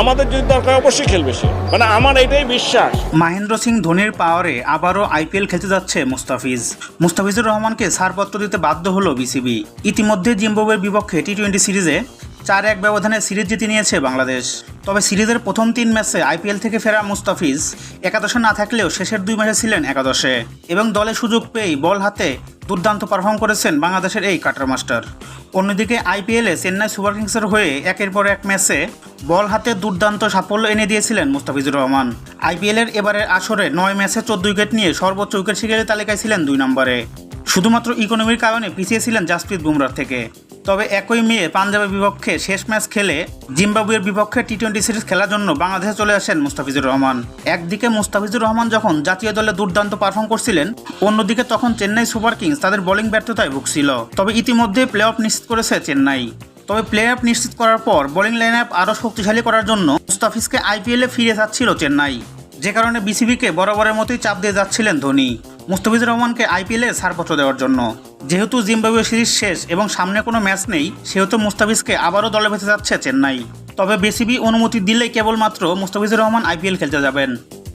আমাদের যদি দরকার অবশ্যই খেলবে সে। মানে আমার এটাই বিশ্বাস। মাহেন্দ্র সিং ধোনির পাওয়ারে আবারও আইপিএল খেলতে যাচ্ছে মুস্তাফিজ। মুস্তাফিজুর রহমানকে ছাড়পত্র দিতে বাধ্য হলো বিসিবি। ইতিমধ্যে জিম্বাবুয়ের বিপক্ষে টি টোয়েন্টি সিরিজে চার এক ব্যবধানে সিরিজ জিতে নিয়েছে বাংলাদেশ। তবে সিরিজের প্রথম তিন ম্যাচে আইপিএল থেকে ফেরা মুস্তাফিজ। একাদশে না থাকলেও শেষের দুই ম্যাচে ছিলেন একাদশে। এবং দলে সুযোগ পেয়েই বল হাতে দুর্দান্ত পারফর্ম করেছেন বাংলাদেশের এই কাটার মাস্টার অন্যদিকে আইপিএলে চেন্নাই সুপার কিংসের হয়ে একের পর এক ম্যাচে বল হাতে দুর্দান্ত সাফল্য এনে দিয়েছিলেন মুস্তাফিজুর রহমান। আইপিএলের এবারের আসরে নয় ম্যাচে চোদ্দ উইকেট নিয়ে সর্বোচ্চ উইকেট শিকারের তালিকায় ছিলেন দুই নম্বরে। শুধুমাত্র ইকোনমির কারণে পিছিয়েছিলেন জাসপ্রীত বুমরার থেকে। তবে একই মেয়ে পাঞ্জাবের বিপক্ষে শেষ ম্যাচ খেলে জিম্বাবুয়ের বিপক্ষে টি টোয়েন্টি সিরিজ খেলার জন্য বাংলাদেশে চলে আসেন মুস্তাফিজুর রহমান। একদিকে মুস্তাফিজুর রহমান যখন জাতীয় দলে দুর্দান্ত পারফর্ম করছিলেন, অন্যদিকে তখন চেন্নাই সুপার কিংস তাদের বোলিং ব্যর্থতায় ভুগছিল। তবে ইতিমধ্যে প্লে অফ নিশ্চিত করেছে চেন্নাই। তবে প্লে অফ নিশ্চিত করার পর বোলিং লাইন আপ আরও শক্তিশালী করার জন্য মুস্তাফিজকে আইপিএলে ফিরে যাচ্ছিল চেন্নাই। যে কারণে বিসিবিকে বরাবরের মতোই চাপ দিয়ে যাচ্ছিলেন ধোনি। মুস্তাফিজুর রহমানকে আইপিএলে ছাড়পত্র দেওয়ার জন্য। যেহেতু জিম্বাবুয়ে সিরিজ শেষ এবং সামনে কোনো ম্যাচ নেই, সেহেতু মুস্তাফিজকে আবারও দলে ভেসে যাচ্ছে চেন্নাই। তবে বিসিবি অনুমতি দিলেই কেবলমাত্র মুস্তাফিজুর রহমান আইপিএল খেলতে যাবেন।